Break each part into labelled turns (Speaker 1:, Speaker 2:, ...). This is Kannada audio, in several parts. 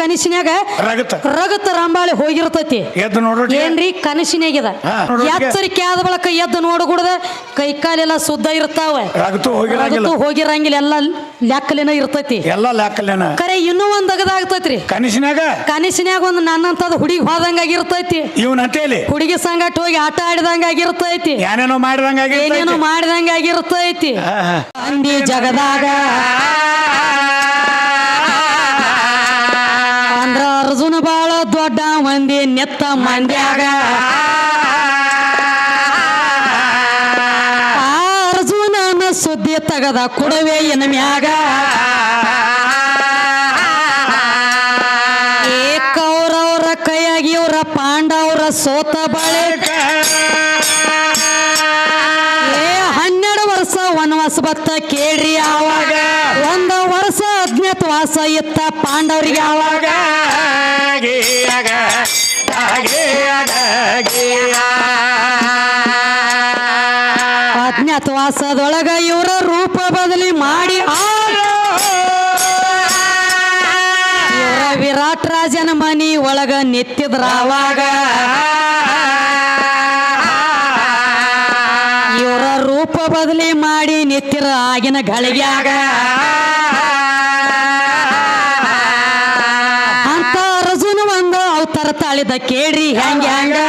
Speaker 1: ಕನಸಿನ್ಯಾಗ
Speaker 2: ರಗತ.
Speaker 1: ರಗತ ರಂಬಾಳಿ ಹೋಗಿರ್ತೈತಿ.
Speaker 2: ಎದ್ದು ನೋಡ್ರಿ.
Speaker 1: ಏನ್ರಿ? ಕನಸಿನಾಗ್ಯದ
Speaker 2: ಹಾ.
Speaker 1: ಎಚ್ಚರಿಕೆ ಆದ ಬಳಿಕ ಎದ್ದು ನೋಡಗುಡ್ದ ಕೈ ಕಾಲೆಲ್ಲ ಶುದ್ಧ ಇರ್ತಾವ.
Speaker 2: ರಗತು ಹೋಗಿರಂಗಿಲ್ಲ.
Speaker 1: ರಗತು ಹೋಗಿರಂಗಿಲ್ಲ. ಎಲ್ಲ ಲೆಕ್ಕಲಿನ ಇರ್ತೈತಿ.
Speaker 2: ಎಲ್ಲ ಲ್ಯಾಕಲ್ಲೇನ
Speaker 1: ಕರೆ ಇನ್ನೂ ಒಂದ್ ಅಗದಾಗ್ತೈತ್ರಿ
Speaker 2: ಕನಸಿನಾಗ
Speaker 1: ಕನಸಿನಾಗ ಒಂದು ನನ್ನಂತದ ಹುಡುಗಿ ಹೋದಂಗ ಆಗಿರ್ತೈತಿ
Speaker 2: ಇವನ್ ಅಂತೇಳಿ
Speaker 1: ಹುಡುಗಿ ಸಂಗಟ ಹೋಗಿ ಆಟ ಆಡಿದಂಗ ಆಗಿರ್ತೈತಿ
Speaker 2: ಏನೇನೋ ಮಾಡಿದಂಗ
Speaker 1: ಏನೇನೋ ಮಾಡಿದಂಗ ಆಗಿರ್ತೈತಿ ಅಂದಿ ಜಗದಾಗ ಮಂದ್ಯಾಗ ಅರ್ಜುನನ ಸುದ್ದಿ ತಗದ ಕುಡವೆ ಎನ್ನ ಮ್ಯಾಗ. ಏಕವ್ರವ್ರ ಕೈಯಾಗಿ ಇವ್ರ ಪಾಂಡವ್ರ ಸೋತ ಬಳಿಕ. ಏ ಹನ್ನೆರಡು ವರ್ಷ ವನವಾಸ ಬತ್ತ ಕೇಳ್ರಿ ಅಜ್ಞಾತವಾಸದೊಳಗ ಇವರ ರೂಪ ಬದಲಿ ಮಾಡಿ ಇವರ ವಿರಾಟ್ ರಾಜನ ಮನಿ ಒಳಗ ನಿತ್ತಿದ್ರ ಅವಾಗ ಇವರ ರೂಪ ಬದಲಿ ಮಾಡಿ ನಿತ್ತಿರ ಆಗಿನ ಗಳಿಗ್ಯಾಗ ಅಂತ ಅರ್ಜುನ ಒಂದು ಅವತಾರ ತಾಳಿದ ಕೇಳ್ರಿ ಹೆಂಗ ಹೆಂಗ?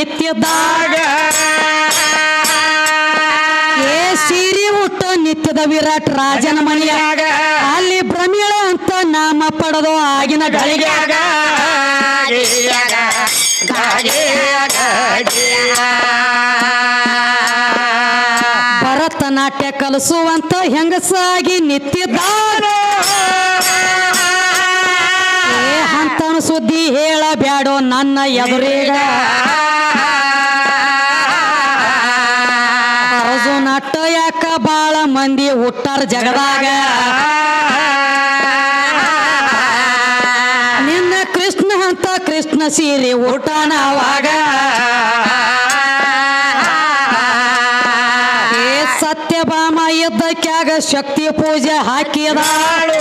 Speaker 1: ನಿತ್ಯದಾಗ ಏ ಸೀರಿ ಹುಟ್ಟು ನಿತ್ಯದ ವಿರಾಟ್ ರಾಜನ ಮನೆಯಾಗ. ಅಲ್ಲಿ ಭ್ರಮೇಳ ಅಂತ ನಾಮ ಪಡೆದು ಆಗಿನ ಗಳಿಗೆ ಭರತನಾಟ್ಯ ಕಲಿಸುವಂತ ಹೆಂಗಸಾಗಿ ನಿತ್ಯದಾಗ ಏ ಹಂತನ ಸುದ್ದಿ ಹೇಳಬ್ಯಾಡೋ ನನ್ನ ಎದುರೀಗ. ಹುಟ್ಟಾರ ಜಗದಾಗ. ನಿನ್ನ ಕೃಷ್ಣ ಅಂತ ಕೃಷ್ಣ ಸೀರೆ ಊಟನವಾಗ ಸತ್ಯಭಾಮ ಯುದ್ಧಕ್ಕಾಗ ಶಕ್ತಿ ಪೂಜೆ ಹಾಕಿದಾಳು.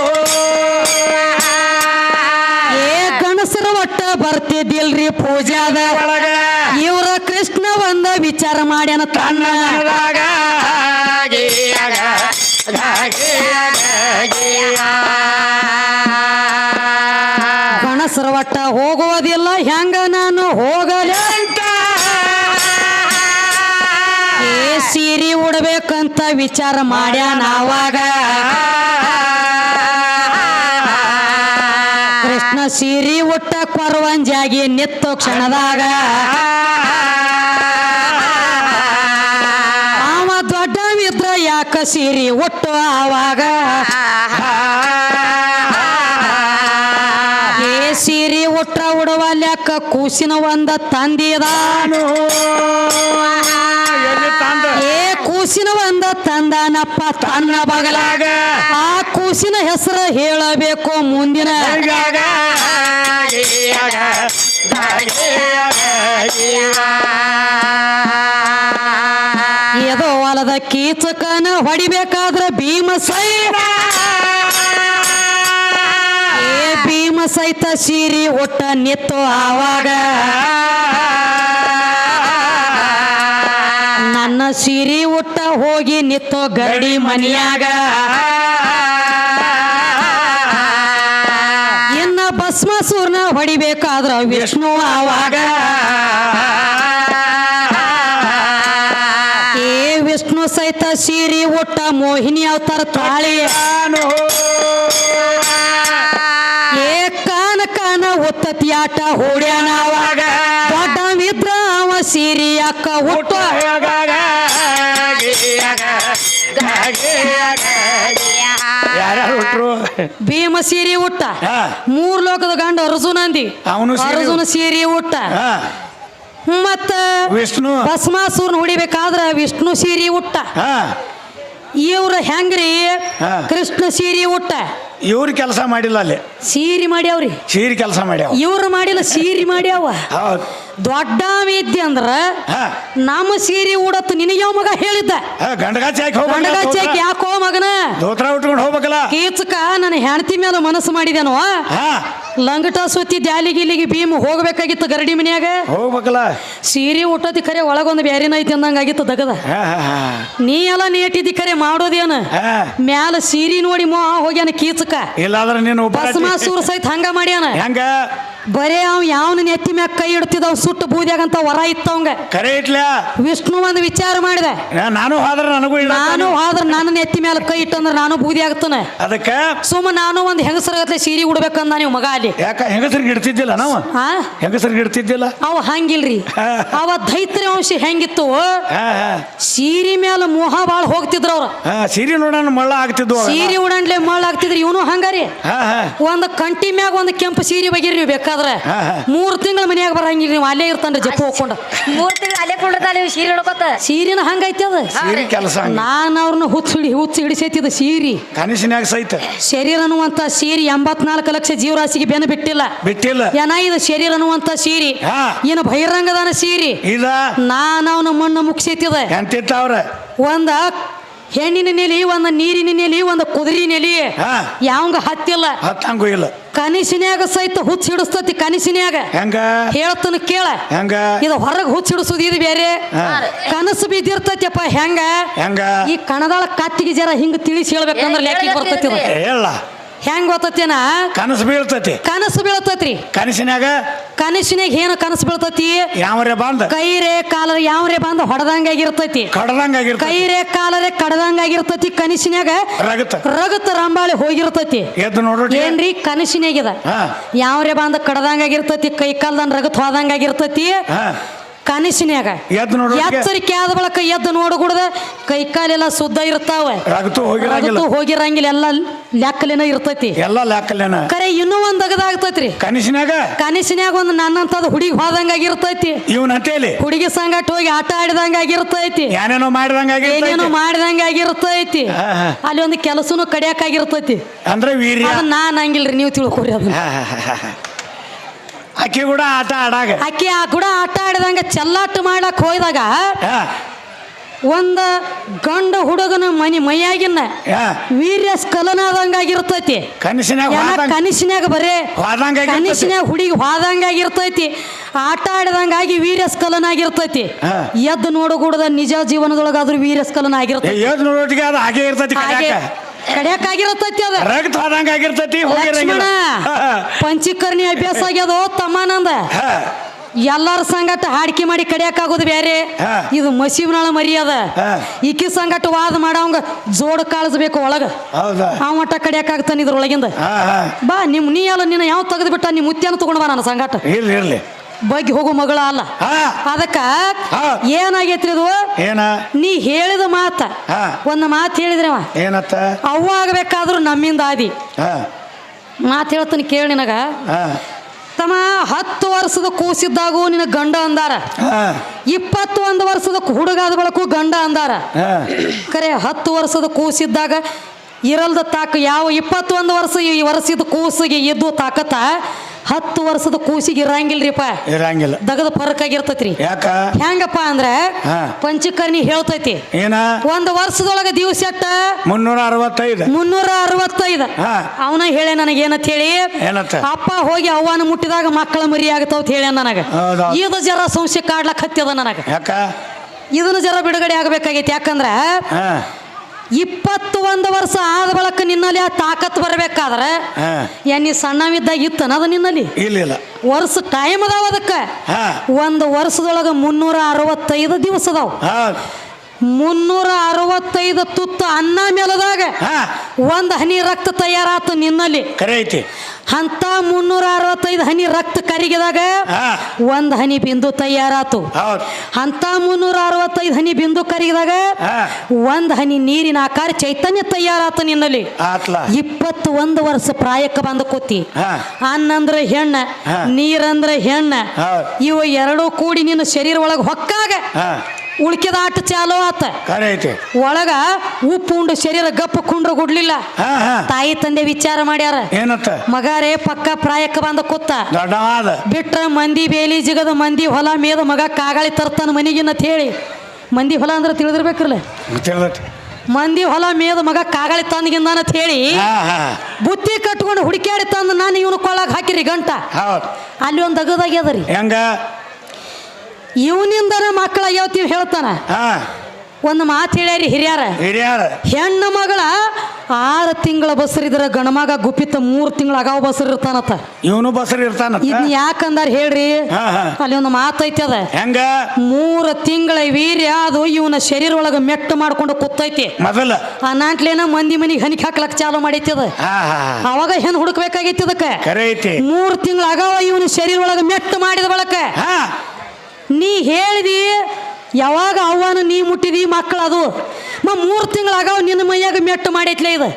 Speaker 1: ಏ ಗಣಸರ ಒಟ್ಟ ಬರ್ತಿದ್ದಿಲ್ರಿ ಪೂಜಾದ. ಇವರ ಕೃಷ್ಣ ಒಂದ ವಿಚಾರ ಮಾಡ್ಯಾನ ತನ್ನ. ಗಣಸರ ಒಟ್ಟ ಹೋಗೋದಿಲ್ಲ ಹೆಂಗ ನಾನು ಹೋಗಲಿ ಸೀರೆ ಉಡ್ಬೇಕಂತ ವಿಚಾರ ಮಾಡ್ಯಾನ ಅವಾಗ ಕೃಷ್ಣ ಸೀರೆ ಉಟ್ಟ ಕೊರವಂಜಾಗಿ ನಿತ್ತು ಕ್ಷಣದಾಗ. ದೊಡ್ಡವಿದ್ರ ಒಟ್ಟು ಸೀರೆ ಆವಾಗ. ಏ ಒಟ್ಟ ಉಡುವ ಉಡವಲ್ಯಾಕ ಕೂಸಿನ ಒಂದ
Speaker 2: ತಂದಿದಾನು
Speaker 1: ಏ ಕೂಸಿನ ಒಂದ ತಂದಾನಪ್ಪ ತನ್ನ ಬಗಲಾಗ. ಆ ಕೂಸಿನ ಹೆಸರು ಹೇಳಬೇಕು ಮುಂದಿನ. ಕೀಚಕನ ಹೊಡಿಬೇಕಾದ್ರ ಭೀಮ ಸೈನ ಏ ಭೀಮ ಸಹಿತ ಸೀರಿ ಒಟ್ಟ ನಿತ್ತು ಆವಾಗ. ನನ್ನ ಸೀರಿ ಉಟ್ಟ ಹೋಗಿ ನಿತ್ತೋ ಗರಡಿ ಮನಿಯಾಗ. ಇನ್ನ ಭಸ್ಮಾಸೂರ್ನ ಹೊಡಿಬೇಕಾದ್ರ ವಿಷ್ಣು ಆವಾಗ. ಮೋಹಿನಿ ಅವತಾರ ತಾಳಿ. ಏ ಕಾನ ಕಾನ ಉತ್ತತಿ ಆಟ ಹೂಡ್ಯಾನ ಅವಾಗ ದೊಡ್ಡ ಮಿತ್ರ ಅವ ಸೀರಿ ಅಕ್ಕ ಹುಟ್ಟ. ಭೀಮ ಸೀರಿ ಉಟ್ಟ. ಮೂರ್ ಲೋಕದ ಗಂಡ ಅರ್ಜುನ ಅಂದಿ. ಅರ್ಜುನ ಸೀರಿ ಉಟ್ಟ ಮತ್ತ
Speaker 2: ವಿಷ್ಣು.
Speaker 1: ಭಸ್ಮಾಸೂರ್ನ ಹೊಡಿಬೇಕಾದ್ರ ವಿಷ್ಣು ಸೀರಿ ಉಟ್ಟ ಇವ್ರ ಹೆಂಗ್ರಿ. ಕೃಷ್ಣ ಸೀರಿ ಊಟ
Speaker 2: ಇವ್ರು ಕೆಲಸ ಮಾಡಿಲ್ಲ ಅಲ್ಲಿ.
Speaker 1: ಸೀರಿ ಮಾಡ್ಯಾವ್ರಿ
Speaker 2: ಸೀರೆ ಕೆಲಸ ಮಾಡ್ಯಾವ
Speaker 1: ಇವ್ರು ಮಾಡಿಲ್ಲ ಸೀರಿ ಮಾಡ್ಯಾವ
Speaker 2: ಹೌದು.
Speaker 1: ದೊಡ್ಡ ಇದ್ದಿ ಅಂದ್ರ
Speaker 2: ಹಾ.
Speaker 1: ನಮ್ಮ ಸೀರಿ ಉಡತ್ತು ನಿನಗೆ ಯಾವ ಮಗ ಹೇಳಿದ್ದ.
Speaker 2: ಹಾ, ಗಂಡಗಾಚಿ ಹಾಕಿ
Speaker 1: ಗಂಡಗಾಚಿ
Speaker 2: ಹೋಗ್ಬೇಕ
Speaker 1: ಯಾಕೋ ಮಗನ?
Speaker 2: ದೋತ್ರ ಉಟ್ಕೊಂಡು ಹೋಗ್ಬೇಕಲ್ಲ.
Speaker 1: ಕೀಚಕ ನನ್ನ ಹೆಂಡತಿ ಮೇಲೆ ಮನಸ್ಸು ಮಾಡಿದೇನೋ
Speaker 2: ಹಾ.
Speaker 1: ಲಂಗಟ ಸುತ್ತಿ ದ್ಯಾಲಿಗೆ ಇಲ್ಲಿಗೆ ಭೀಮ್ ಹೋಗ್ಬೇಕಾಗಿತ್ತು ಗರಡಿ ಮನ್ಯಾಗ.
Speaker 2: ಹೋಗ್ಬೇಕಲ್ಲ.
Speaker 1: ಸೀರೆ ಉಟ್ಟತಿ ಖರೆ ಒಳಗೊಂದು ಬ್ಯಾರಿನ ಐತಿ ಅಂದಂಗಾಗಿತ್ತು ದಗದ.
Speaker 2: ಹಾ ಹಾ ಹಾ.
Speaker 1: ನೀ ಎಲ್ಲ ನೇಟಿದ್ದಿ ಖರೆ ಮಾಡೋದೇನ?
Speaker 2: ಹಾ.
Speaker 1: ಮ್ಯಾಲ ಸೀರಿ ನೋಡಿ ಮೋ ಹೋಗ್ಯಾನ ಕೀಚಕ.
Speaker 2: ಇಲ್ಲಾದ್ರೆ ನೀನು
Speaker 1: ಸುರಸೈತ ಸಹಿತ ಹಂಗ ಮಾಡ್ಯಾನ.
Speaker 2: ಹೆಂಗ?
Speaker 1: ಬರೇ ಅವ್ ಯಾವನ ನೆತ್ತಿ ಮ್ಯಾಗ ಕೈ ಇಡ್ತಿದ್ದವ್ ಸುಟ್ಟು ಬೂದ್ಯಾಗಂತ ವರ ಇತ್ತವಂಗ.
Speaker 2: ಕರೆ ಇಟ್ಲ?
Speaker 1: ವಿಷ್ಣು ಒಂದು ವಿಚಾರ ಮಾಡಿದೆ.
Speaker 2: ನಾನು ಆದ್ರೆ ನನಗೂ ಇಲ್ಲ
Speaker 1: ನಾನು ಆದ್ರ ನನ್ನ ನೆತ್ತಿ ಮ್ಯಾಲ ಕೈ ಇಟ್ಟಂದ್ರ ನಾನು ಬೂದಿ ಆಗ್ತಾನೆ.
Speaker 2: ಅದಕ್ಕ?
Speaker 1: ಸುಮ್ಮ ನಾನು ಒಂದು ಹೆಂಗಸರಗತ್ಲೆ ಸೀರೆ ಉಡ್ಬೇಕಂದ ನೀವು ಮಗ ಅಲ್ಲಿ.
Speaker 2: ಯಾಕ ಹೆಂಗಸರಿಗೆ ಇಡ್ತಿದ್ದಿಲ್ಲ ನಾವು?
Speaker 1: ಹೆಂಗಸರ್
Speaker 2: ಹೆಂಗಸರಿಗೆ ಇಡ್ತಿದ್ದಿಲ್ಲ?
Speaker 1: ಅವ ಹಂಗಿಲ್ರಿ. ಅವ ಧೈತ್ರಿ ಅಂಶ ಹೆಂಗಿತ್ತು?
Speaker 2: ಹಾ ಹಾ.
Speaker 1: ಸೀರೆ ಮ್ಯಾಲ ಮೋಹ ಬಾಳ ಹೋಗ್ತಿದ್ರ ಅವ್ರ.
Speaker 2: ಹಾ ಸೀರೆ ನೋಡೋಣ ಮಳ್ಳ ಆಗ್ತಿದ್ವು ಅವಾಗ.
Speaker 1: ಸೀರೆ ಉಡಂಡ್ಲೆ ಮಳ್ಳ ಆಗ್ತಿದ್ರಿ ಇವನು ಹಂಗಾರಿ?
Speaker 2: ಹಾ ಹಾ.
Speaker 1: ಒಂದ್ ಕಂಟಿ ಮ್ಯಾಗ ಒಂದು ಕೆಂಪು ಸೀರೆ ಬಗಿರಿ ನೀವು
Speaker 2: ಹಾ.
Speaker 1: ಮೂರ್ ತಿಂಗಳ ಮನ್ಯಾಗ ಬರಂಗಿಲ್ಲ ನೀವು ಅಲ್ಲೇ ಇರ್ತಾನ್ರಿ ಜಪ್ಪು ಹೋಗ್ಕೊಂಡ.
Speaker 3: ಮೂರ್ ತಿಂಗಳು ಅಲ್ಲೇ ಕುಂಡಿರ್ತಾಳೆ ನೀವು ಸೀರೆ ಹಿಡ್ಕೊತ
Speaker 1: ಸೀರಿನ ಹಂಗೈತಿ ಅದ.
Speaker 2: ಸೀರೆ ಕೆಲಸ
Speaker 1: ನಾನ್ ಅವ್ರನ್ನ ಹುಚ್ಚು ಹಿಡಿ ಹುಚ್ಚು ಹಿಡಿಸೈತಿದ ಸೀರಿ.
Speaker 2: ಕನಸಿನಾಗ ಸಹಿತ.
Speaker 1: ಶರೀರ ಅನ್ನುವಂತ ಸೀರಿ ಎಂಬತ್ನಾಲ್ಕು ಲಕ್ಷ ಜೀವರಾಶಿಗೆ ಬೆನ್ನು ಬಿಟ್ಟಿಲ್ಲ.
Speaker 2: ಬಿಟ್ಟಿಲ್ಲ.
Speaker 1: ಏನ ಇದು ಶರೀರ ಅನ್ನುವಂತ ಸೀರಿ?
Speaker 2: ಹಾ.
Speaker 1: ಏನು ಬಹಿರಂಗದಾನ ಸೀರಿ?
Speaker 2: ಇದ
Speaker 1: ನಾನು ಅವನ ಮಣ್ಣು ಮುಗಿಸೈತಿದ
Speaker 2: ಎಂತಿತ್ತವ್ರ
Speaker 1: ಒಂದ ಹೆಣ್ಣಿನ ನೆಲೆ ಒಂದು ನೀರಿನ ನೆಲೆ ಒಂದು ಕುದುರಿ ನೆಲೆ.
Speaker 2: ಹಾ.
Speaker 1: ಯಾವಂಗ ಹತ್ತಿಲ್ಲ.
Speaker 2: ಹತ್ತಂಗೂ ಇಲ್ಲ.
Speaker 1: ಕನಸಿನ್ಯಾಗ ಸಹಿತ ಹುಚ್ಚ ಹಿಡಿಸ್ತತಿ ಕನಸಿನ್ಯಾಗ.
Speaker 2: ಹೆಂಗ?
Speaker 1: ಹೇಳ್ತನ ಕೇಳ.
Speaker 2: ಹೆಂಗ?
Speaker 1: ಇದು ಹೊರಗೆ ಹುಚ್ಚ ಹಿಡಿಸೋದು ಇದು ಬೇರೆ. ಕನಸು ಬಿದ್ದಿರ್ತೈತಿಯಪ್ಪ ಹೆಂಗ?
Speaker 2: ಹೆಂಗ?
Speaker 1: ಈ ಕಣದಾಳ ಕತ್ತಿಗೆ ಜರ ಹಿಂಗ ತಿಳಿಸಿ ಹೇಳ್ಬೇಕಂದ್ರೆ ಲೆಕ್ಕ ಬರ್ತೈತಿ ಇದು.
Speaker 2: ಹೇಳ.
Speaker 1: ಹೆಂಗ್ ಗೊತ್ತೇನ
Speaker 2: ಕನಸು ಬೀಳ್ತತಿ.
Speaker 1: ಕನಸು ಬೀಳ್ತೈತ್ರಿ.
Speaker 2: ಕನಸಿನಾಗ
Speaker 1: ಕನಸಿನಾಗ ಏನು ಕನಸು ಬೀಳ್ತತಿ?
Speaker 2: ಯಾವ್ರೆ ಬಂದ?
Speaker 1: ಕೈರೇ ಕಾಲರ ಯಾವ್ರೇ ಬಂದು ಹೊಡೆದಂಗಾಗಿರ್ತೈತಿ.
Speaker 2: ಕಡದಂಗಾಗಿರ್ತ
Speaker 1: ಕೈರೇ ಕಾಲರೆ ಕಡದಂಗಾಗಿರ್ತೈತಿ. ಕನಸಿನಾಗ
Speaker 2: ರಗತ.
Speaker 1: ರಗತ ರಂಬಾಳಿ ಹೋಗಿರ್ತೈತಿ.
Speaker 2: ಎದ್ದು ನೋಡ್ರಿ
Speaker 1: ಏನ್ರಿ? ಕನಸಿನಾಗಿದ ಯಾವ್ರೆ ಬಂದ ಕಡದಂಗಾಗಿರ್ತೈತಿ ಕೈ ಕಾಲ್ದನ್ ರಗತ್ ಹೋದಂಗಾಗಿರ್ತೈತಿ. ಕನಸಿನ್ಯಾಗ.
Speaker 2: ಎದ್ದು ನೋಡು
Speaker 1: ಎಚ್ಚರಿಕೆ ಆದ ಬಳಕ ಎದ್ದು ನೋಡಕೂಡದ ಕೈ ಕಾಲೆಲ್ಲ ಶುದ್ಧ ಇರ್ತಾವ.
Speaker 2: ರಗತು ಹೋಗಿರಂಗಿಲ್ಲ.
Speaker 1: ರಗತು ಹೋಗಿರಂಗಿಲ್ಲ ಎಲ್ಲ ಲೆಕ್ಕಲೇನ ಇರ್ತೈತಿ.
Speaker 2: ಎಲ್ಲ ಲೆಕ್ಕಲೇನ.
Speaker 1: ಕರೆ ಇನ್ನೂ ಒಂದ್ ಅಗದಾಗ್ತೈತ್ರಿ
Speaker 2: ಕನಸಿನ್ಯಾಗ?
Speaker 1: ಕನಸಿನ್ಯಾಗ ಒಂದು ನನ್ನಂತದ ಹುಡುಗಿ ಹೋದಂಗಾಗಿರ್ತೈತಿ
Speaker 2: ಇವನ್ ಅಂತೇಳಿ
Speaker 1: ಹುಡುಗಿ ಸಂಗಟ ಹೋಗಿ ಆಟ ಆಡಿದಂಗಾಗಿರ್ತೈತಿ
Speaker 2: ಏನೇನೋ ಮಾಡಿದಂಗಾಗಿ
Speaker 1: ಏನೇನೋ ಮಾಡಿದಂಗಾಗಿರ್ತೈತಿ. ಅಲ್ಲಿ ಒಂದು ಕೆಲಸನು ಕಡಿಯಾಕಾಗಿರ್ತೈತಿ
Speaker 2: ಅಂದ್ರೆ ವೀರ್ಯ.
Speaker 1: ನಾನು ನಾನ್ ಹಂಗಿಲ್ರಿ ನೀವು ತಿಳ್ಕೊರಿ ಅದನ್ನ
Speaker 2: ಆಕಿ ಕೂಡ ಆಟ ಆಡಾಗ.
Speaker 1: ಅಕ್ಕಿ ಆ ಗುಡ ಆಟ ಆಡಿದಂಗ ಚೆಲ್ಲಾಟ ಮಾಡಕ್ ಹೋಯ್ದಾಗ
Speaker 2: ಒಂದು
Speaker 1: ಒಂದ ಗಂಡ ಹುಡುಗನ ಮನಿ ಮೈಯಾಗಿನ
Speaker 2: ಹಾ.
Speaker 1: ವೀರ್ಯ ಸ್ಖಲನಾದಂಗಾಗಿರ್ತೈತಿ.
Speaker 2: ಕನಸಿನ್ಯಾಗ
Speaker 1: ಏನ
Speaker 2: ಹೋದಂಗ
Speaker 1: ಕನಸಿನ್ಯಾಗ ಬರೇ
Speaker 2: ಹೋದಂಗಾಗಿರ್ತೈತಿ.
Speaker 1: ಕನಸಿನ್ಯಾಗ ಹುಡುಗಿ ಹೋದಂಗಾಗಿರ್ತೈತಿ ಆಟ ಆಡಿದಂಗಾಗಿ ವೀರ್ಯ ಸ್ಖಲನಾಗಿರ್ತೈತಿ.
Speaker 2: ಹಾ.
Speaker 1: ಎದ್ದು ನೋಡಗೂಡದ ನಿಜ ಜೀವನದೊಳಗಾದ್ರೂ ವೀರ್ಯ ಸ್ಖಲನ ಆಗಿರ್ತೈತಿ
Speaker 2: ಎದ್ದು ನೋಡೋಟಿಗೆ ಅದು ಹಾಗೆ ಇರ್ತೈತಿ
Speaker 1: ಹಾಗೆ ಕಡ್ಯಾಕಾಗಿರ್ತೈತಿ ಅದ.
Speaker 2: ಅದು ಹೋದಂಗ ಆಗಿರ್ತೈತಿ ಹೋಗಿರಂಗಿಲ್ಲ
Speaker 1: ಲಕ್ಷ್ಮಣ ಪಂಚೀಕರ್ಣಿ ಅಭ್ಯಾಸ ಆಗ್ಯದ ತಮ್ಮನಂದ
Speaker 2: ಹಾ,
Speaker 1: ಎಲ್ಲಾರ ಸಂಗಟ ಹಾಡಿಕೆ ಮಾಡಿ ಕಡಿಯಾಕಾಗೋದು ಬೇರೆ
Speaker 2: ಹಾ.
Speaker 1: ಇದು ಮಸೀಬ್ನಾಳ ಮರಿ ಅದ
Speaker 2: ಹಾ.
Speaker 1: ಈಕಿ ಸಂಗಟ ವಾದ ಮಾಡವಂಗ ಜೋಡ್ ಕಾಳಿಸ್ಬೇಕು ಒಳಗ.
Speaker 2: ಹೌದಾ?
Speaker 1: ಅವ ಮಟ್ಟ ಕಡಿಯಾಕಾಗ್ತಾನ ಇದ್ರೊಳಗಿಂದ.
Speaker 2: ಹಾ ಹಾ.
Speaker 1: ಬಾ ನಿಮ್ ನೀ ಅಲ್ಲ ನಿನ್ನ ಯಾವ ತೆಗೆದು ಬಿಟ್ಟ ನಿಮ್ಮ ಮುತ್ಯಾನ ತಗೊಂಡ್ ಬಾ ನನ್ನ ಸಂಗಟ.
Speaker 2: ಇರ್ಲಿ ಇರ್ಲಿ.
Speaker 1: ಬಗ್ಗೆ ಹೋಗೋ ಮಗಳ ಅಲ್ಲ. ಅದಕ್ಕ. ಏನಾಗೈತ್ರಿ ಅದು
Speaker 2: ಏನ?
Speaker 1: ನೀ ಹೇಳಿದ ಮಾತ. ಒಂದು ಮಾತು ಹೇಳಿದ್ರವ
Speaker 2: ಏನತ್ತ?
Speaker 1: ಅವ್ವ ಆಗ್ಬೇಕಾದ್ರೂ ನಮ್ಮಿಂದ ಆದಿ. ಮಾತು ಹೇಳ್ತೀನಿ ಕೇಳಿ ನಿನಗ. ತಮ್ಮ ಹತ್ತು ವರ್ಷದ ಕೂಸಿದ್ದಾಗೂ ನಿನ್ನ ಗಂಡ ಅಂದಾರ. ಇಪ್ಪತ್ತು ಒಂದು ವರ್ಷದ ಹುಡುಗಾದ ಬಳಕು ಗಂಡ ಅಂದಾರ. ಕರೆ ಹತ್ತು ವರ್ಷದ ಕೂಸಿದ್ದಾಗ ಇರಲ್ದ ತಾಕ ಯಾವ ಇಪ್ಪತ್ತೊಂದು ವರ್ಷ ಈ ವರ್ಷದ ಕೂಸಿಗೆ ಇದ್ದು ತಾಕತ್ತ ಹತ್ತು ವರ್ಷದ ಕೂಸಿಗೆ ಇರಂಗಿಲ್ರಿಪ್ಪ.
Speaker 2: ಇರಂಗಿಲ್ಲ.
Speaker 1: ದಗದ ಫರಕ್ ಆಗಿರ್ತೈತ್ರಿ.
Speaker 2: ಯಾಕ?
Speaker 1: ಹೆಂಗಪ್ಪ ಅಂದ್ರೆ. ಪಂಚಕರ್ಣಿ ಹೇಳ್ತೈತಿ.
Speaker 2: ಏನ?
Speaker 1: ಒಂದು ವರ್ಷದೊಳಗ ದಿವಸ ಎಟ್ಟ?
Speaker 2: ಮುನ್ನೂರ ಅರವತ್ತೈದು.
Speaker 1: ಮುನ್ನೂರ ಅರವತ್ತೈದು. ಅವನ ಹೇಳಿ ನನಗೆ ಏನಂತ ಹೇಳಿ? ಅಪ್ಪ ಹೋಗಿ ಅವನ ಮುಟ್ಟಿದಾಗ ಮಕ್ಕಳ ಮರಿ ಆಗ್ತಾವ ಅಂತ ಹೇಳಿ ನನಗ. ಇದು ಜರ ಸಂಶಯ ಕಾಡ್ಲಕ್ ಹತ್ತದ ನನಗ.
Speaker 2: ಯಾಕ?
Speaker 1: ಇದನ್ನು ಜರ ಬಿಡುಗಡೆ ಆಗಬೇಕಾಗೈತಿ. ಯಾಕಂದ್ರ ಇಪ್ಪತ್ತು ಒಂದು ವರ್ಷ ಆದ ಬಳಕ ನಿನ್ನಲ್ಲಿ ಆ ತಾಕತ್ ಬರ್ಬೇಕಾದ್ರೆ
Speaker 2: ಎನ್ನಿ
Speaker 1: ಏನ್ ನೀ ಸಣ್ಣವಿದ್ದಾಗ ಇತ್ತನ ಅದು ನಿನ್ನಲ್ಲಿ?
Speaker 2: ಇಲ್ಲ ಇಲ್ಲ.
Speaker 1: ವರ್ಷ ಟೈಮ್ ಅದಾವ ಅದಕ್ಕೆ. ಒಂದು ವರ್ಷದೊಳಗ ಮುನ್ನೂರ ಅರವತ್ತೈದು ದಿವಸ ಅದಾವ. ಮುನ್ನೂರ ಅರವತ್ತೈದು ತುತ್ತು ಅನ್ನ ಮೇಲದಾಗ ಒಂದು ಹನಿ ರಕ್ತ ತಯಾರಾತು ನಿನ್ನಲ್ಲಿ.
Speaker 2: ಕರೆ ಐತಿ.
Speaker 1: ಅಂತ ಮುನ್ನೂರ ಅರವತ್ತೈದು ಹನಿ ರಕ್ತ ಕರಿಗಿದಾಗ ಒಂದು ಹನಿ ಬಿಂದು ತಯಾರಾತು. ಅಂತ ಮುನ್ನೂರ ಅರವತ್ತೈದು ಹನಿ ಬಿಂದು ಕರಿಗಿದಾಗ ಒಂದು ಹನಿ ನೀರಿನ ಆಕಾರ ಚೈತನ್ಯ ತಯಾರಾತು ನಿನ್ನಲ್ಲಿ. ಇಪ್ಪತ್ತು ಒಂದು ವರ್ಷ ಪ್ರಾಯಕ್ಕೆ ಬಂದ ಕೂತಿ. ಅನ್ನಂದ್ರ ಹೆಣ್ಣ ನೀರಂದ್ರೆ ಹೆಣ್ಣ. ಇವು ಎರಡೂ ಕೂಡಿ ನಿನ್ನ ಶರೀರ ಒಳಗೆ ಹೊಕ್ಕಾಗ ಉಳ್ಕಿದ ಆಟ ಚಾಲೋ ಆತ.
Speaker 2: ಐತಿ.
Speaker 1: ಒಳಗ ಉಪ್ಪು ಉಂಡು ಶರೀರ ಗಪ್ಪ ಕುಂಡ್ರ ಗುಡ್ಲಿಲ್ಲ
Speaker 2: ಹಾ ಹಾ.
Speaker 1: ತಾಯಿ ತಂದೆ ವಿಚಾರ ಮಾಡ್ಯಾರ.
Speaker 2: ಏನತ್ತ?
Speaker 1: ಮಗಾರೇ ಪಕ್ಕ ಪ್ರಾಯಕ್ಕ ಬಂದ ಕೂತ ಬಿಟ್ರ ಮಂದಿ ಬೇಲಿ ಜಿಗದ ಮಂದಿ ಹೊಲ ಮೇದ ಮಗ ಕಾಗಾಳಿ ತರ್ತಾನ ಮನಿಗಿನ್ನತ್ ಹೇಳಿ ಮಂದಿ ಹೊಲ ಅಂದ್ರೆ ತಿಳಿದಿರ್ಬೇಕ್ರಲ್ಲ? ಮಂದಿ ಹೊಲ ಮೇದ ಮಗ ಕಾಗಾಳಿ ತಂದಗಿಂದಾನತ್ ಹೇಳಿ
Speaker 2: ಹಾ ಹಾ.
Speaker 1: ಬುತ್ತಿ ಕಟ್ಕೊಂಡು ಹುಡುಕ್ಯಾಡಿ ತಂದು ನಾನು ಇವನು ಕೊಳ್ಳಾಗ ಹಾಕಿರಿ ಗಂಟ.
Speaker 2: ಹೌದು.
Speaker 1: ಅಲ್ಲಿ ಒಂದು ಅಗದಾಗ್ಯದ ರೀ.
Speaker 2: ಹೆಂಗ?
Speaker 1: ಇವನಿಂದನ ಮಕ್ಕಳಾಗ್ಯಾವತ್ತೀವಿ ಹೇಳ್ತಾನ?
Speaker 2: ಹಾ.
Speaker 1: ಒಂದು ಮಾತು ಹೇಳ್ಯಾರಿ ಹಿರಿಯರ.
Speaker 2: ಹಿರಿಯರ.
Speaker 1: ಹೆಣ್ಣು ಮಗಳ ಆರು ತಿಂಗಳ ಬಸರಿದ್ರ ಗಣಮಗ ಗುಪ್ಪಿತ ಮೂರು ತಿಂಗಳ ಅಗಾವ ಬಸರ್ ಇರ್ತಾನತ್ತ
Speaker 2: ಇವನು ಬಸರಿ ಇರ್ತಾನ
Speaker 1: ಇದನ್ನ ಯಾಕಂದಾರ ಹೇಳ್ರಿ?
Speaker 2: ಹಾ ಹಾ.
Speaker 1: ಅಲ್ಲಿ ಒಂದು ಮಾತೈತಿ ಅದ.
Speaker 2: ಹೆಂಗ?
Speaker 1: ಮೂರು ತಿಂಗಳ ವೀರ್ಯ ಅದು ಇವನ ಶರೀರ ಒಳಗ ಮೆಟ್ಟು ಮಾಡ್ಕೊಂಡು ಕೂತೈತಿ.
Speaker 2: ಮೊದಲ.
Speaker 1: ಆ ನಾಂಟ್ಲೇನ ಮಂದಿ ಮನಿಗೆ ಹನಿಕ್ ಹಾಕ್ಲಕ್ ಚಾಲು ಮಾಡೈತಿ ಅದ.
Speaker 2: ಹಾ ಹಾ
Speaker 1: ಅವಾಗ ಹೆಣ್ ಹುಡುಕ್ಬೇಕಾಗೈತಿ ಅದಕ್ಕೆ
Speaker 2: ಐತಿ.
Speaker 1: ಮೂರು ತಿಂಗಳ ಅಗಾವ ಇವನ ಶರೀರ ಒಳಗ ಮೆಟ್ಟು ಮಾಡಿದ ಬಳಕ.
Speaker 2: ಹಾ.
Speaker 1: ನೀ ಹೇಳಿದಿ ಯಾವಾಗ ಅವ್ವನ ನೀ ಮುಟ್ಟಿದಿ ಮಕ್ಕಳು ಅದು ಮ ಮೂರು ತಿಂಗಳಾಗವ ನಿನ್ನ ಮೈಯಾಗ ಮೆಟ್ಟು ಮಾಡೈತ್ಲೆ ಇದು.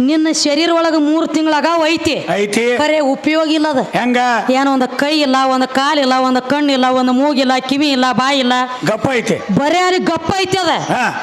Speaker 1: ನಿನ್ನ ಶರೀರ ಒಳಗ ಮೂರು ತಿಂಗಳಾಗವ ಐತಿ.
Speaker 2: ಐತಿ.
Speaker 1: ಖರೆ ಉಪಯೋಗ ಇಲ್ಲ ಅದು
Speaker 2: ಹೆಂಗ?
Speaker 1: ಏನೋ ಒಂದು ಕೈ ಇಲ್ಲ ಒಂದು ಕಣ್ಣು ಒಂದು ಒಂದ್ ಒಂದು ಮೂಗಿಲ್ಲ ಕಿವಿ ಇಲ್ಲ ಬಾಯಿ ಇಲ್ಲ.
Speaker 2: ಗಪ್ಪ ಐತಿ.
Speaker 1: ಬರೇ ಅಲ್ಲಿ ಗಪ್ಪ ಐತಿ ಅದ.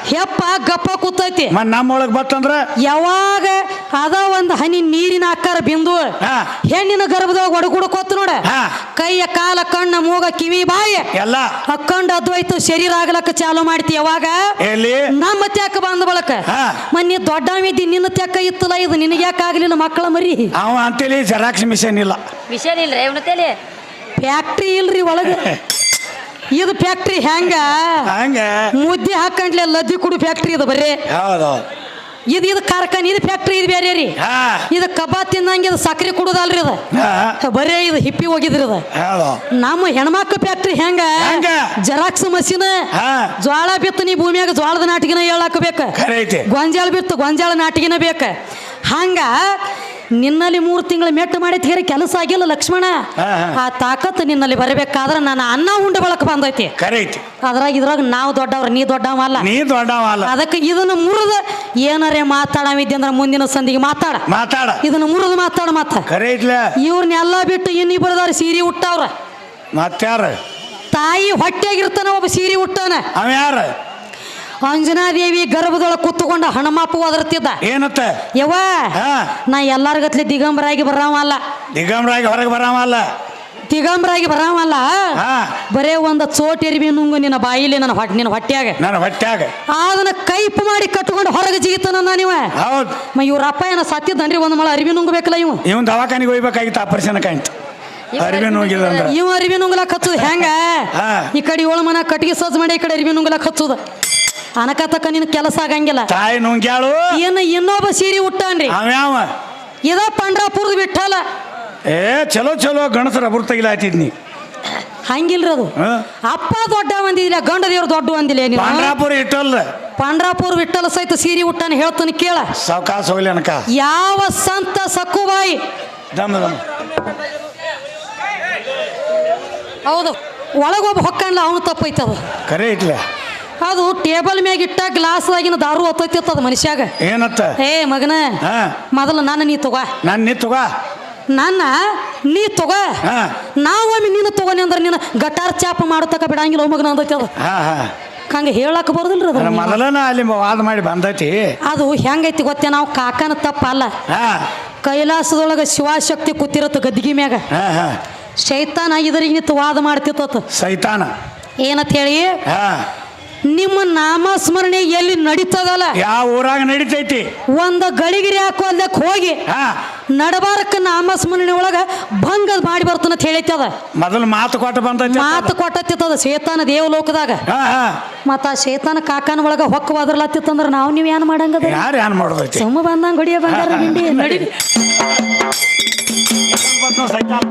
Speaker 1: ಹೆಪ್ಪ ಗಪ್ಪ ಕೂತೈತಿ.
Speaker 2: ನಮ್ಮೊಳಗ್ ಬತ್ತಂದ್ರ?
Speaker 1: ಯಾವಾಗ ಅದ ಒಂದು ಹನಿ ನೀರಿನ ಆಕಾರ ಬಿಂದು.
Speaker 2: ಹಾ.
Speaker 1: ಹೆಣ್ಣಿನ ಗರ್ಭದೊಳಗೆ ಒಡಗುಡ್ಕೋತ ನೋಡ.
Speaker 2: ಹಾ.
Speaker 1: ಕೈಯ ಕಾಲ ಕಣ್ಣ ಮೂಗ ಕಿವಿ ಬಾಯಿ.
Speaker 2: ಎಲ್ಲ.
Speaker 1: ಹಕ್ಕೊಂಡ್ ಅದ್ವೈತು ಶರೀರ ಆಗ್ಲಕ್ಕ ಚಾಲು ಮಾಡ್ತಿ ಯಾವಾಗ?
Speaker 2: ಎಲ್ಲಿ?
Speaker 1: ನಮ್ಮ ತ್ಯಾಕ ಬಂದ ಬಳಕ.
Speaker 2: ಮನ್ನಿ
Speaker 1: ಮನ್ನಿ ದೊಡ್ಡವಿದ್ದಿ ನಿನ್ನ ತ್ಯಾಕ ಇತ್ತಲ್ಲ ಇದು ನಿನಗೆ ಯಾಕೆ ಆಗ್ಲಿಲ್ಲ ಮಕ್ಕಳ ಮರಿ?
Speaker 2: ಅವ ಅಂತೇಳಿ ಜೆರಾಕ್ಸ್ ಮಿಷನ್ ಇಲ್ಲ.
Speaker 3: ವಿಷಯ ಇಲ್ರಿ ಅವನತೇಳಿ
Speaker 1: ಫ್ಯಾಕ್ಟ್ರಿ ಇಲ್ರಿ ಒಳಗ. ಇದು ಫ್ಯಾಕ್ಟ್ರಿ ಹೆಂಗ?
Speaker 2: ಹಂಗೆ.
Speaker 1: ಮುದ್ದೆ ಹಾಕೊಂಡ್ಲೆ ಲದ್ದಿ ಕುಡು ಫ್ಯಾಕ್ಟ್ರಿ ಇದು ಬರ್ರಿ
Speaker 2: ಹೌದು.
Speaker 1: ಇದು ಇದು ಕಾರ್ಖಾನೆ ಇದು ಫ್ಯಾಕ್ಟ್ರಿ ಇದು ಬೇರೆ ರೀ.
Speaker 2: ಹಾ.
Speaker 1: ಇದು ಕಬಾ ತಿನ್ನಂಗೆ ಇದು ಸಕ್ರೆ ಕುಡುದಲ್ರಿ ಇದು.
Speaker 2: ಹಾ.
Speaker 1: ಬರೇ ಇದು ಹಿಪ್ಪಿ ಹೋಗಿದ್ರಿ
Speaker 2: ಅದ
Speaker 1: ನಮ್ಮ ಹೆಣ್ಮಕ್ಳು ಫ್ಯಾಕ್ಟ್ರಿ ಹೆಂಗ?
Speaker 2: ಹೆಂಗ?
Speaker 1: Xerox machine.
Speaker 2: ಹಾ.
Speaker 1: ಜ್ವಾಳ ಬಿತ್ತು ನೀ ಭೂಮಿಯಾಗ ಜ್ವಾಳದ ನಾಟಿಗೆನ ಹೇಳಾಕ ಬೇಕ?
Speaker 2: ಖರೆ ಐತಿ.
Speaker 1: ಗೊಂಜಾಳ ಬಿತ್ತು ಗೊಂಜಾಳ ನಾಟಿಗೆನ ಬೇಕ? ಹಂಗ ನಿನ್ನಲ್ಲಿ ಮೂರು ತಿಂಗಳ ಮೆಟ್ಟು ಮಾಡಿ ತೀರಿ ಕೆಲಸ ಆಗಿಲ್ಲ ಲಕ್ಷ್ಮಣ. ಆ ತಾಕತ್ತು ನಿನ್ನಲ್ಲಿ ಬರಬೇಕಾದ್ರೆ ನಾನು ಅನ್ನ ಉಂಡ ಬಳಕ ಬಂದೈತಿ. ಅದ್ರಾಗ ಇದ್ರಾಗ ನಾವು ದೊಡ್ಡವ್ರ ನೀ ದೊಡ್ಡವಲ್ಲ.
Speaker 2: ನೀ ದೊಡ್ಡವ ಅಲ್ಲ
Speaker 1: ಅದಕ್ಕೆ ಇದನ್ನ ಮುರಿದ ಏನಾರೇ ಮಾತಾಡವಿದ್ದೆ ಅಂದ್ರೆ ಮುಂದಿನ ಸಂದಿಗೆ ಮಾತಾಡ.
Speaker 2: ಮಾತಾಡ.
Speaker 1: ಇದನ್ನ ಮುರಿದು ಮಾತಾಡ ಮಾತ
Speaker 2: ಖರೆ ಐತ್ಲ
Speaker 1: ಇವ್ರನ್ನೆಲ್ಲ ಬಿಟ್ಟು ಇನ್ನಿಬ್ಬರದವ್ರು ಸೀರೆ ಉಟ್ಟವ್ರ.
Speaker 2: ಮತ್ತಾರ
Speaker 1: ತಾಯಿ ಹೊಟ್ಟೆಗಿರ್ತಾನ ಒಬ್ಬ ಸೀರೆ ಉಟ್ಟಾನ
Speaker 2: ಅವ ಯಾರ?
Speaker 1: ಅಂಜನಾದೇವಿ ಗರ್ಭದೊಳಗೆ ಕೂತ್ಕೊಂಡ ಹಣಮಾಪು ಒದರ್ತಿದ್ದ.
Speaker 2: ಏನತ್ತ?
Speaker 1: ಯವ್ವ ನಾ ಎಲ್ಲಾರ್ಗತ್ಲೆ ದಿಗಂಬರಾಗಿ ಬರಾವಲ್ಲ
Speaker 2: ದಿಗಂಬರಾಗಿ ಹೊರಗೆ ಬರಾಮಲ್ಲ
Speaker 1: ದಿಗಂಬರಾಗಿ ಬರಾವಲ್ಲ ಬರೇ ಒಂದ ಚೋಟ್ ಎರಿಬಿ ನುಂಗು ನಿನ್ನ ಬಾಯಿಲಿ ನನ್ನ ಹೊಟ್ಟೆ ನಿನ್ನ ಹೊಟ್ಯಾಗ.
Speaker 2: ನನ್ನ ಹೊಟ್ಯಾಗ.
Speaker 1: ಅದನ್ನ ಕೈಪ್ ಮಾಡಿ ಕಟ್ಕೊಂಡು ಹೊರಗೆ ನಾನು ನೀವ
Speaker 2: ಹೌದು.
Speaker 1: ಮ ಇವ್ರ ಅಪ್ಪ ಏನ ಸತ್ತಿದ್ದನ್ರಿ ಒಂದು ಮಳ ಅರಿವಿ ನುಂಗಬೇಕಲ್ಲ ಇವ?
Speaker 2: ಇವನ್ ದವಾಖಾನೆಗೆ ಹೋಗ್ಬೇಕಾಗಿತ್ತು ಆಪರೇಷನ್ ಕಾಯ್ತು. ಅಂದ್ರ.
Speaker 1: ಇವ ಅರಿವಿ ನುಂಗ್ಲಕ್ ಹಚ್ಚುದು ಹೆಂಗ. ಈ ಕಡೆ ಏಳು ಮನ ಕಟ್ಟಿಗೆ ಸಜ್ಜ ಮಾಡಿ ಈ ಕಡೆ ಅರಿವಿ ನುಂಗ್ಲಕ್ ಹಚ್ಚುದ. ಅನಕತಕ್ಕ ನಿನ್ ಕೆಲಸ ಆಗಂಗಿಲ್ಲ.
Speaker 2: ತಾಯಿ ನುಂಗ್ಯಾಳು.
Speaker 1: ಏನ ಇನ್ನೊಬ್ಬ ಸೀರಿ ಉಟ್ಟಾನ್ರಿ.
Speaker 2: ಅವ್ಯಾವ
Speaker 1: ಇದ ಪಂಡ್ರಾಪುರದ ಬಿಟ್ಟಲ್ಲ.
Speaker 2: ಏ ಚಲೋ ಚಲೋ ಗಣಸರ ಅಬುರ್ ತೆಗಿಲಾತಿದ್ನಿ
Speaker 1: ಹಂಗಿಲ್ರಿ ಅದು.
Speaker 2: ಹಾ?
Speaker 1: ಅಪ್ಪ ದೊಡ್ಡ ಒಂದಿಲ್ಲ ಗಂಡ ದೇವ್ರು ದೊಡ್ಡ ಒಂದಿಲ್ಲ ನೀನು?
Speaker 2: ಪಾಂಡ್ರಾಪುರ ಇಟ್ಟಲ್ಲ.
Speaker 1: ಪಾಂಡ್ರಾಪುರ ಬಿಟ್ಟಲ್ಲ ಸಹಿತ ಸೀರಿ ಉಟ್ಟಾನ ಹೇಳ್ತಾನೆ ಕೇಳ.
Speaker 2: ಸಾವಕಾಶ ಹೋಗ್ಲಿ ಅನಕ.
Speaker 1: ಯಾವ ಸಂತ ಸಕ್ಕುಬಾಯಿ?
Speaker 2: ದಮ್ ದಮ್.
Speaker 1: ಹೌದು. ಒಳಗೊಬ್ಬ ಹೊಕ್ಕಂಡ್ಲ ಅವನು ತಪ್ಪೈತದ.
Speaker 2: ಕರೆ ಐತ್ಲೆ
Speaker 1: ಅದು ಟೇಬಲ್ ಮ್ಯಾಗ ಇಟ್ಟ ಗ್ಲಾಸ್ದಾಗಿನ ದಾರು ಹೊತ್ತೈತಿ ಅದು ಮನುಷ್ಯಾಗ.
Speaker 2: ಏನತ್ತ?
Speaker 1: ಏ ಮಗನ
Speaker 2: ಹಾ.
Speaker 1: ಮೊದಲು ನಾನು ನೀ ತಗೋ.
Speaker 2: ನಾನು ತಗೋ?
Speaker 1: ನನ್ನ ನೀ ತಗೋ.
Speaker 2: ಹಾ.
Speaker 1: ನಾವೊಮ್ಮೆ ನೀನು ತಗೋನಿ ಅಂದ್ರೆ ನೀನು ಗಟಾರ್ ಚಾಪ ಮಾಡತಕ್ಕ ಬಿಡಂಗಿಲ್ಲ ಮಗನ ಅಂದೈತಿ ಅದು.
Speaker 2: ಹಾ ಹಾ.
Speaker 1: ಹಂಗೆ ಹೇಳಕ್ ಬರೋದಿಲ್ರಿ ಅದು
Speaker 2: ಮೊದಲನ ಅಲ್ಲಿ ವಾದ ಮಾಡಿ ಬಂದೈತಿ.
Speaker 1: ಅದು ಹೆಂಗೈತಿ ಗೊತ್ತೇ ನಾವು ಕಾಕನ ತಪ್ಪಲ್ಲ.
Speaker 2: ಹಾ.
Speaker 1: ಕೈಲಾಸದೊಳಗೆ ಶಿವಶಕ್ತಿ ಕೂತಿರತ್ತ ಗದ್ದಿಗೆ ಮ್ಯಾಗ.
Speaker 2: ಹಾ ಹಾ.
Speaker 1: ಶೈತಾನ ಇದ್ರಿಗೆ ನಿಂತು ವಾದ ಮಾಡ್ತಿತ್ತು
Speaker 2: ಸೈತಾನ.
Speaker 1: ಏನಂತ ಹೇಳಿ?
Speaker 2: ಹಾ.
Speaker 1: ನಿಮ್ಮ ನಾಮಸ್ಮರಣೆ ಎಲ್ಲಿ ನಡೀತದಲ್ಲ?
Speaker 2: ಯಾವ ಊರಾಗ ನಡೀತೈತಿ?
Speaker 1: ಒಂದು ಗಳಿಗಿರಿ ಹಾಕೋದಕ್ಕೆ ಹೋಗಿ
Speaker 2: ಹಾ.
Speaker 1: ನಡಬಾರಕ್ಕೆ ನಾಮಸ್ಮರಣೆ ಒಳಗ ಭಂಗ ಮಾಡಿ ಬರ್ತನ ಅಂತ ಹೇಳೈತಿ ಅದ
Speaker 2: ಮೊದಲು ಮಾತು ಕೊಟ್ಟು ಬಂದೈತಿ
Speaker 1: ಮಾತು ಕೊಟ್ಟತ್ತಿತ್ತದ ಶೇತಾನ ದೇವಲೋಕದಾಗ.
Speaker 2: ಹಾ ಹಾ.
Speaker 1: ಮತ್ತ ಆ ಶೇತಾನ ಕಾಕನ ಒಳಗ ಹೊಕ್ಕ ಒದರ್ಲತ್ತಿತ್ತಂದ್ರ ನಾವು ನೀವು ಏನ್ ಮಾಡಂಗದ?
Speaker 2: ಯಾರು ಏನ್ ಮಾಡೋದೈತಿ?
Speaker 1: ಸುಮ್ಮ ಬಂದಂಗ ಹೊಡಿಯ ಬಂಗಾರ ಹಿಂಡಿ ನಡಿ
Speaker 2: ಸೈತಾನ.